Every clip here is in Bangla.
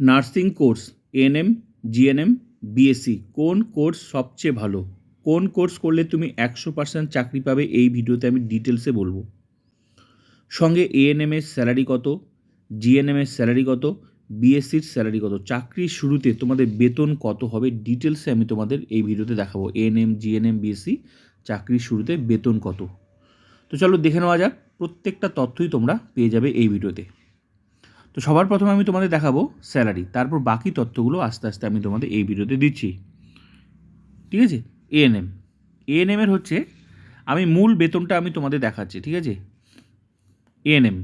Nursing course ANM GNM BSc কোন কোর্স সবচেয়ে ভালো? কোন কোর্স করলে তুমি একশো পার্সেন্ট চাকরি পাবে? এই ভিডিওতে আমি ডিটেলসে বলব। সঙ্গে এএনএম এর স্যালারি কত? জিএনএম এর স্যালারি কত? বিএসসির স্যালারি কত? চাকরির শুরুতে তোমাদের বেতন কত হবে? ডিটেলসে আমি তোমাদের এই ভিডিওতে দেখাবো। এএনএম জিএনএম বিএসসি চাকরির শুরুতে বেতন কত? তো চলো দেখে নেওয়া যাক। প্রত্যেকটা তথ্যই তোমরা পেয়ে যাবে এই ভিডিওতে। তো সবার প্রথমে আমি তোমাদের দেখাবো স্যালারি তারপর বাকি তথ্যগুলো আস্তে আস্তে আমি তোমাদের এই ভিডিওতে দিচ্ছি। ঠিক আছে? এএনএম এএনএম এর হচ্ছে, আমি মূল বেতনটা আমি তোমাদের দেখাচ্ছি, ঠিক আছে? এএনএম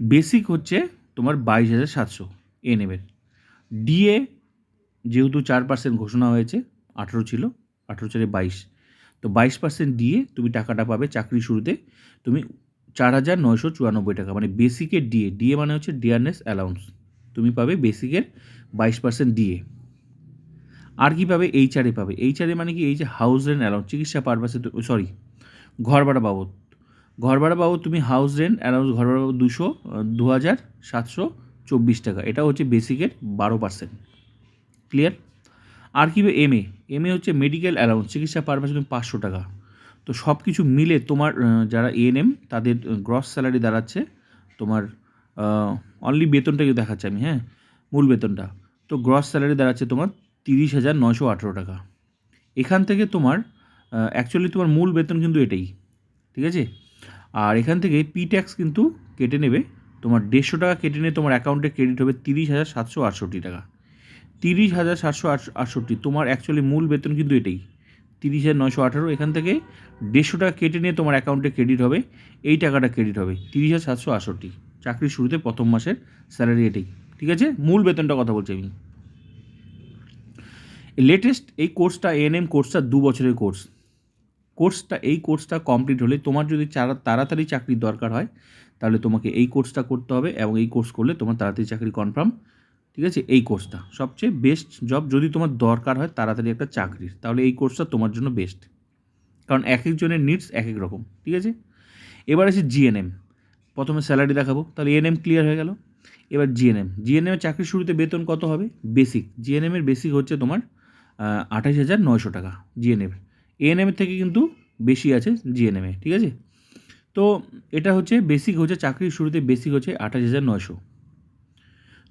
বেসিক হচ্ছে তোমার বাইশ হাজার সাতশো এএনএমের ডিএ যেহেতু চার পার্সেন্ট ঘোষণা হয়েছে, আঠেরো ছিল, আঠেরো চারে বাইশ। তো বাইশ পার্সেন্ট দিয়ে তুমি টাকাটা পাবে চাকরি শুরুতে, তুমি চার হাজার নয়শো চুরানব্বই টাকা মানে বেসিকের ডিএ ডিএ মানে হচ্ছে ডিয়ারনেস অ্যালাউন্স তুমি পাবে বেসিকের বাইশ পার্সেন্ট ডিএ আর কী পাবে? এইচআরএ পাবে। এইচআরএ মানে কি? এই যে হাউস রেন্ট অ্যালাউন্স চিকিৎসা পারপাসে সরি ঘর ভাড়া বাবদ। ঘর ভাড়া বাবদ তুমি হাউস রেন্ট অ্যালাউন্স ঘর ভাড়া বাবদ দুশো দু হাজার সাতশো চব্বিশ টাকা। এটা হচ্ছে বেসিকের বারো পার্সেন্ট ক্লিয়ার আর কি এম এ এম এ হচ্ছে মেডিকেল অ্যালাউন্স চিকিৎসা পারপাসে তুমি পাঁচশো টাকা। তো সব কিছু মিলে তোমার যারা এএনএম তাদের গ্রস স্যালারি দাঁড়াচ্ছে তোমার অনলি বেতনটা কিন্তু দেখাচ্ছি আমি হ্যাঁ মূল বেতনটা। তো গ্রস স্যালারি দাঁড়াচ্ছে তোমার তিরিশ হাজার নয়শো আঠেরো টাকা। এখান থেকে তোমার অ্যাকচুয়ালি তোমার মূল বেতন কিন্তু এটাই, ঠিক আছে? আর এখান থেকে পি ট্যাক্স কিন্তু কেটে নেবে, তোমার দেড়শো টাকা কেটে নিয়ে তোমার অ্যাকাউন্টে ক্রেডিট হবে তিরিশ হাজার সাতশো আটষট্টি টাকা। তিরিশ হাজার সাতশো আটষট্টি, তোমার অ্যাকচুয়ালি মূল বেতন কিন্তু এটাই। তিরিশ হাজার নয়শো আঠারো, এখান থেকে দেড়শো টাকা কেটে নিয়ে তোমার অ্যাকাউন্টে ক্রেডিট হবে। এই টাকাটা ক্রেডিট হবে তিরিশ হাজার সাতশো আটষট্টি। চাকরির শুরুতে প্রথম মাসের স্যালারি এটাই ঠিক আছে? মূল বেতনটা কথা বলছি আমি। লেটেস্ট এই কোর্সটা এএনএম কোর্সটা দু বছরের কোর্স কোর্সটা এই কোর্সটা কমপ্লিট হলে তোমার যদি তাড়াতাড়ি চাকরির দরকার হয়, তাহলে তোমাকে এই কোর্সটা করতে হবে এবং এই কোর্স করলে তোমার তাড়াতাড়ি চাকরি কনফার্ম ঠিক আছে? এই কোর্সটা সবচেয়ে বেস্ট জব যদি তোমার দরকার হয়, তাড়াতাড়ি একটা চাকরির। তাহলে এই কোর্সটা তোমার জন্য বেস্ট কারণ এক একজনের নিডস এক এক রকম, ঠিক আছে? এবার আছে জিএনএম প্রথমে স্যালারি দেখাবো। তাহলে এএনএম ক্লিয়ার হয়ে গেল। এবার জিএনএম জিএনএমের চাকরির শুরুতে বেতন কত হবে? বেসিক জিএনএমের বেসিক হচ্ছে তোমার আঠাশ হাজার নয়শো টাকা জিএনএম এএনএমের থেকে কিন্তু বেশি আছে জিএনএমে ঠিক আছে? তো এটা হচ্ছে বেসিক হচ্ছে, চাকরির শুরুতে বেসিক হচ্ছে আঠাশ হাজার নয়শো।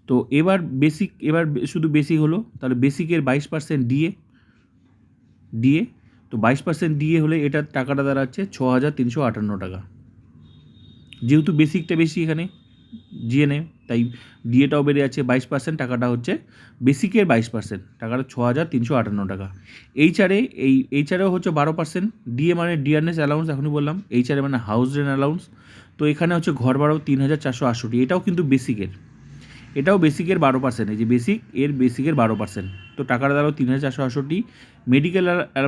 তো এবার বেসিক এবার শুধু বেসিক হলো, তাহলে বেসিকের বাইশ পার্সেন্ট ডিএ ডিএ তো বাইশ পার্সেন্ট ডিএ হলে এটার টাকাটা দাঁড়াচ্ছে ছ হাজার তিনশো আটান্ন টাকা। যেহেতু বেসিকটা বেশি এখানে জিএনএ তাই ডিএটাও বেড়ে যাচ্ছে, বাইশ পার্সেন্ট টাকাটা হচ্ছে বেসিকের বাইশ পার্সেন্ট টাকাটা ছ হাজার তিনশো আটান্ন টাকা। এইচআরএ এই এইচআরএও হচ্ছে বারো পার্সেন্ট ডিএ মানে ডিআরনেস অ্যালাউন্স এখনই বললাম এইচআরএ মানে হাউস রেন্ট অ্যালাউন্স তো এখানে হচ্ছে ঘর ভাড়াও তিন হাজার চারশো আটষট্টি, এটাও কিন্তু বেসিকের এটাও বেসিকের বারো পার্সেন্ট এই যে বেসিক এর বেসিকের বারো পার্সেন্ট তো টাকাটা দাঁড়াও তিন হাজার চারশো আটষট্টি মেডিকেল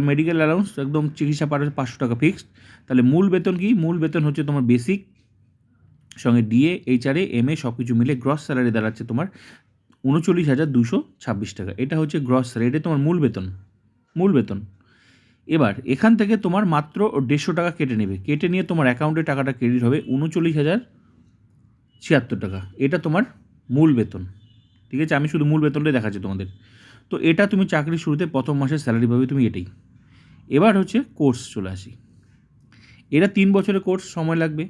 মেডিকেল অ্যালাউন্স একদম চিকিৎসা পারে, পাঁচশো টাকা ফিক্সড তাহলে মূল বেতন কি? মূল বেতন হচ্ছে তোমার বেসিক সঙ্গে ডিএ এইচআরএ এম এ সব কিছু মিলে গ্রস স্যালারি দাঁড়াচ্ছে তোমার উনচল্লিশ হাজার দুশো ছাব্বিশ টাকা। এটা হচ্ছে গ্রস এটা তোমার মূল বেতন মূল বেতন। এবার এখান থেকে তোমার মাত্র দেড়শো টাকা কেটে নেবে। কেটে নিয়ে তোমার অ্যাকাউন্টে টাকাটা ক্রেডিট হবে উনচল্লিশ হাজার ছিয়াত্তর টাকা। এটা তোমার মূল বেতন। ঠিক আছে? আমি শুধু মূল বেতনটাই দেখাচ্ছি তোমাদের। তো এটা তুমি চাকরির শুরুতে প্রথম মাসের স্যালারি পাবে তুমি এটাই। এবার হচ্ছে কোর্স চলে আসি। এটা তিন বছরের কোর্স সময় লাগবে।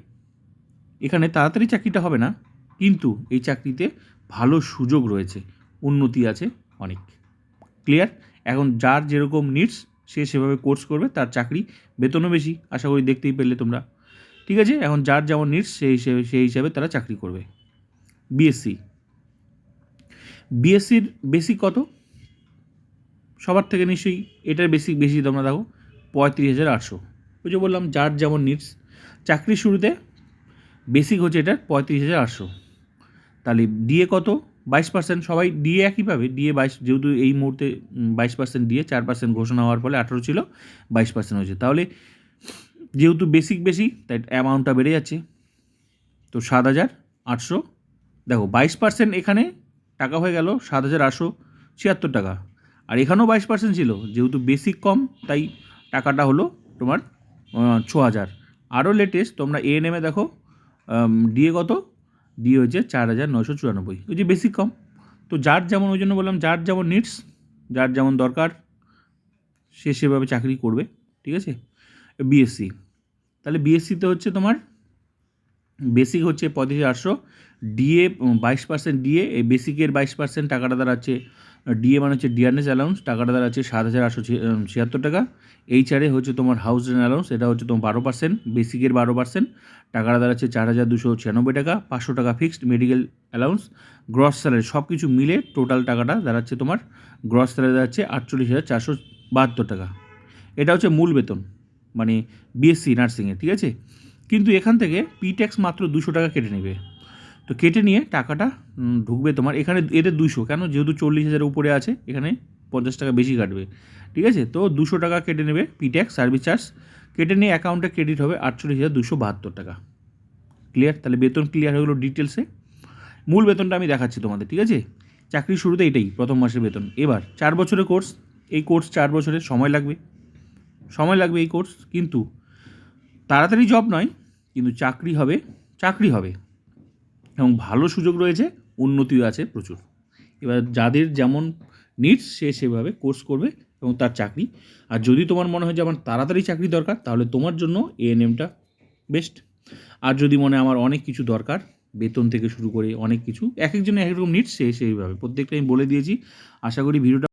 এখানে তাড়াতাড়ি চাকরিটা হবে না, কিন্তু এই চাকরিতে ভালো সুযোগ রয়েছে। উন্নতি আছে অনেক। ক্লিয়ার এখন যার যেরকম নিডস সে সেভাবে কোর্স করবে, তার চাকরি বেতনও বেশি, আশা করি দেখতেই পেলে তোমরা। ঠিক আছে? এখন যার যেমন নিডস সেই হিসেবে সেই হিসাবে তারা চাকরি করবে। বিএসসি বিএসসির বেসিক কত? সবার থেকে নিশ্চয়ই এটার বেসিক বেশি তোমরা দেখো, পঁয়ত্রিশ হাজার আটশো। ওই যে বললাম, যার যেমন নিডস চাকরির শুরুতে বেসিক হচ্ছে এটার পঁয়ত্রিশ হাজার আটশো। তাহলে ডিএ কত? বাইশ পার্সেন্ট সবাই ডিএ একই পাবে। ডিএ বাইশ, যেহেতু এই মুহূর্তে বাইশ পার্সেন্ট ডিএ চার পার্সেন্ট ঘোষণা হওয়ার ফলে আঠেরো ছিল, বাইশ পার্সেন্ট হয়েছে। তাহলে যেহেতু বেসিক বেশি, তাই অ্যামাউন্টটা বেড়ে যাচ্ছে। তো সাত হাজার আটশো। দেখো, বাইশ পার্সেন্ট এখানে টাকা হয়ে গেল সাত হাজার আটশো ছিয়াত্তর টাকা। আর এখানেও বাইশ পার্সেন্ট ছিল, যেহেতু বেসিক কম, তাই টাকাটা হলো তোমার ছ হাজার। আরও লেটেস্ট তোমরা এ এএনএমে দেখো ডিএ কত? ডিএ হচ্ছে চার হাজার নশো চুরানব্বই। ওই যে বেসিক কম। তো যার যেমন, ওই জন্য বললাম যার যেমন নিডস যার যেমন দরকার, সে সেভাবে চাকরি করবে, ঠিক আছে? বিএসসি তাহলে বিএসসিতে হচ্ছে তোমার বেসিক হচ্ছে পঁয়ত্রিশ আটশো। ডিএ বাইশ পার্সেন্ট ডিএ, এই বেসিকের বাইশ পার্সেন্ট টাকাটা দ্বারা দাঁড়াচ্ছে ডিএ মানে হচ্ছে ডিয়ারনেস অ্যালাউন্স টাকাটা দাঁড়াচ্ছে সাত হাজার আটশো ছিয়াত্তর টাকা। এইচআরে হচ্ছে তোমার হাউস রেন্ট অ্যালাউন্স এটা হচ্ছে তোমার বারো পার্সেন্ট, বেসিকের বারো পার্সেন্ট। টাকাটা দাঁড়াচ্ছে চার হাজার দুশো ছিয়ানব্বই টাকা, পাঁচশো টাকা fixed medical allowance gross salary সব কিছু মিলে টোটাল টাকাটা দাঁড়াচ্ছে তোমার গ্রস স্যালারি দাঁড়াচ্ছে আটচল্লিশ হাজার চারশো বাহাত্তর টাকা। এটা হচ্ছে মূল বেতন মানে বিএসসি নার্সিংয়ে ঠিক আছে? কিন্তু এখান থেকে পি ট্যাক্স মাত্র দুশো টাকা কেটে নেবে। তো কেটে নিয়ে টাকাটা ঢুকবে তোমার। এখানে এদের দুশো, কেন? যেহেতু চল্লিশ হাজারের উপরে আছে, এখানে পঞ্চাশ টাকা বেশি কাটবে। ঠিক আছে? তো দুশো টাকা কেটে নেবে পি ট্যাক্স সার্ভিস চার্জ কেটে নিয়ে অ্যাকাউন্টে ক্রেডিট হবে আটচল্লিশ হাজার দুশো বাহাত্তর টাকা। ক্লিয়ার তাহলে বেতন ক্লিয়ার হয়ে গেলো ডিটেলসে মূল বেতনটা আমি দেখাচ্ছি তোমাদের, ঠিক আছে? চাকরির শুরুতে এটাই, প্রথম মাসের বেতন। এবার, চার বছরের কোর্স এই কোর্স চার বছরের সময় লাগবে। সময় লাগবে এই কোর্স কিন্তু তাড়াতাড়ি জব নয়, কিন্তু চাকরি হবে চাকরি হবে। এবং ভালো সুযোগ রয়েছে, উন্নতিও আছে প্রচুর। এবার যাদের যেমন নিডস সে সেভাবে কোর্স করবে এবং তার চাকরি। আর যদি তোমার মনে হয় যে আমার তাড়াতাড়ি চাকরি দরকার, তাহলে তোমার জন্য এএনএমটা বেস্ট আর যদি মনে আমার অনেক কিছু দরকার, বেতন থেকে শুরু করে অনেক কিছু, এক একজনের এক রকম নিডস সে সেইভাবে। প্রত্যেকটা আমি বলে দিয়েছি। আশা করি ভিডিওটা